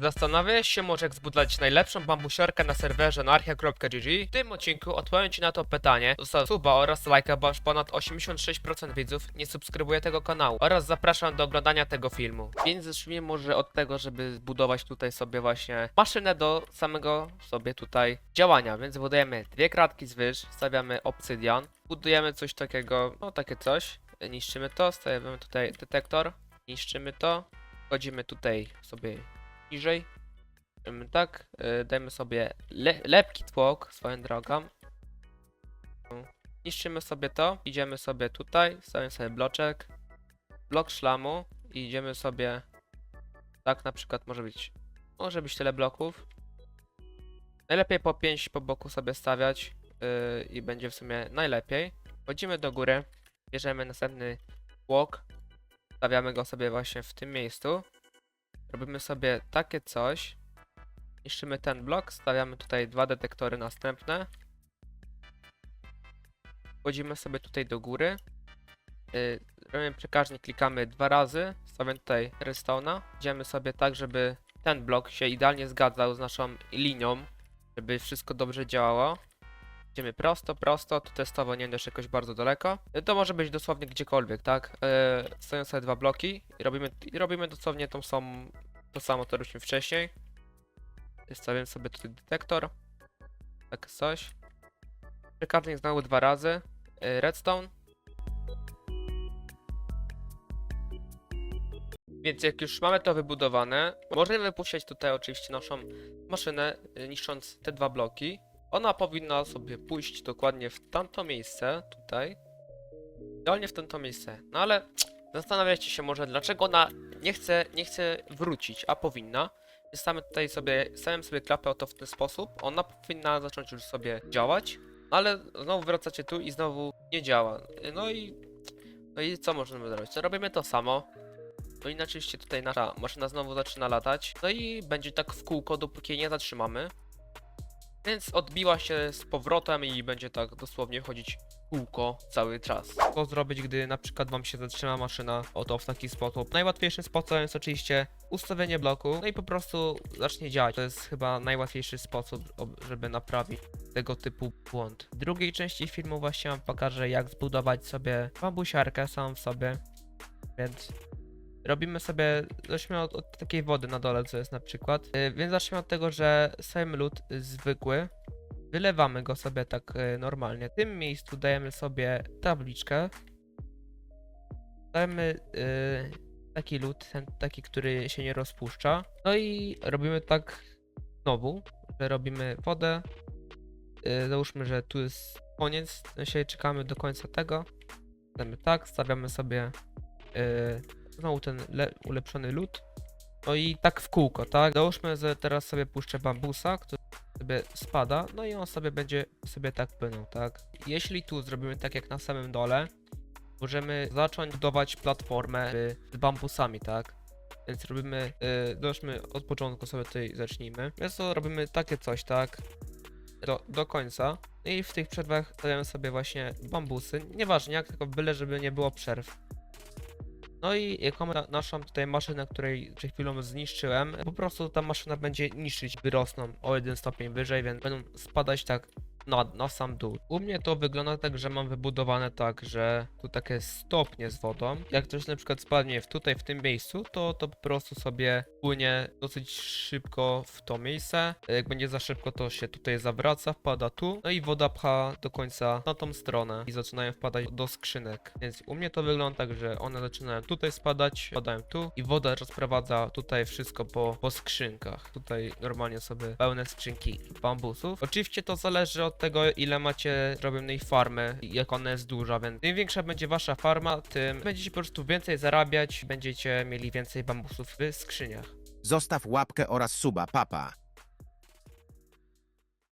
Zastanawiałeś się może jak zbudować najlepszą bambusiorkę na serwerze anarchia.gg? W tym odcinku odpowiem Ci na to pytanie. Zostaw suba oraz lajka, bo aż ponad 86% widzów nie subskrybuje tego kanału oraz zapraszam do oglądania tego filmu. Więc zacznijmy może od tego, żeby zbudować tutaj sobie właśnie maszynę do samego sobie tutaj działania. Więc budujemy dwie kratki z wyż, stawiamy obsydian, budujemy coś takiego, no takie coś, niszczymy to, stawiamy tutaj detektor, niszczymy to, wchodzimy tutaj sobie niżej. Tak, y, dajmy sobie le lepki tłok swoją drogą. Niszczymy sobie to, idziemy sobie tutaj, stawiamy sobie bloczek, blok szlamu i idziemy sobie tak na przykład może być, może być tyle bloków. Najlepiej po 5 po boku sobie stawiać yy, i będzie w sumie najlepiej. Wchodzimy do góry, bierzemy następny tłok, stawiamy go sobie właśnie w tym miejscu. Robimy sobie takie coś. Niszczymy ten blok, stawiamy tutaj dwa detektory następne. Wchodzimy sobie tutaj do góry. Yy, robimy przekaźnik, klikamy dwa razy. Stawiamy tutaj redstone'a. Idziemy sobie tak, żeby ten blok się idealnie zgadzał z naszą linią, żeby wszystko dobrze działało. Idziemy prosto, prosto, tu testowo nie idziesz jakoś bardzo daleko. Yy, To może być dosłownie gdziekolwiek, tak? Yy, stoją sobie dwa bloki i robimy, i robimy dosłownie tą samą, to samo, co robiliśmy wcześniej. Stawiam sobie tutaj detektor. Tak coś. Przekaźnik znowu dwa razy. Yy, redstone. Więc jak już mamy to wybudowane, możemy wypuścić tutaj oczywiście naszą maszynę, niszcząc te dwa bloki. Ona powinna sobie pójść dokładnie w tamto miejsce, tutaj. Idealnie w tamto miejsce. No ale zastanawiacie się może, dlaczego ona nie chce, nie chce wrócić, a powinna. Więc Stamy tutaj sobie, stawiam sobie klapę oto w ten sposób. Ona powinna zacząć już sobie działać. No ale znowu wracacie tu i znowu nie działa. No i... No i co możemy zrobić? Co robimy to samo. No i oczywiście tutaj nasza maszyna znowu zaczyna latać. No i będzie tak w kółko, dopóki nie zatrzymamy. Więc odbiła się z powrotem i będzie tak dosłownie chodzić kółko cały czas. Co zrobić, gdy na przykład wam się zatrzyma maszyna? Oto w taki sposób. Najłatwiejszym sposobem jest oczywiście ustawienie bloku, no i po prostu zacznie działać. To jest chyba najłatwiejszy sposób, żeby naprawić tego typu błąd. W drugiej części filmu właśnie wam pokażę, jak zbudować sobie bambusiarkę sam w sobie. Więc robimy sobie, zacznijmy od, od takiej wody na dole, co jest na przykład. Yy, więc zacznijmy od tego, że sam lód zwykły, wylewamy go sobie tak y, normalnie. W tym miejscu dajemy sobie tabliczkę. Dajemy y, taki lód, ten taki, który się nie rozpuszcza. No i robimy tak znowu, że robimy wodę. Y, załóżmy, że tu jest koniec, w sensie czekamy do końca tego. Damy tak, stawiamy sobie y, znowu ten le- ulepszony lód. No i tak w kółko, tak? Załóżmy, że teraz sobie puszczę bambusa, który sobie spada, no i on sobie będzie sobie tak płynął, tak? Jeśli tu zrobimy tak jak na samym dole, możemy zacząć budować platformę z bambusami, tak? Więc robimy, y, załóżmy od początku sobie tutaj zacznijmy. Więc to robimy takie coś, tak? Do, do końca. I w tych przerwach stawiamy sobie właśnie bambusy. Nieważnie jak, tylko byle żeby nie było przerw. No i mamy na, naszą tutaj maszynę, której przed chwilą zniszczyłem, po prostu ta maszyna będzie niszczyć, wyrosną o jeden stopień wyżej, więc będą spadać tak na, na sam dół. U mnie to wygląda tak, że mam wybudowane tak, że tu takie stopnie z wodą. Jak coś na przykład spadnie w tutaj, w tym miejscu, to to po prostu sobie płynie dosyć szybko w to miejsce. Jak będzie za szybko, to się tutaj zawraca, wpada tu, no i woda pcha do końca na tą stronę i zaczynają wpadać do skrzynek. Więc u mnie to wygląda tak, że one zaczynają tutaj spadać, wpadają tu i woda rozprowadza tutaj wszystko po, po skrzynkach. Tutaj normalnie sobie pełne skrzynki bambusów. Oczywiście to zależy od tego, ile macie robionej farmy jak ona jest duża, więc im większa będzie wasza farma, tym będziecie po prostu więcej zarabiać, będziecie mieli więcej bambusów w skrzyniach. Zostaw łapkę oraz suba, papa.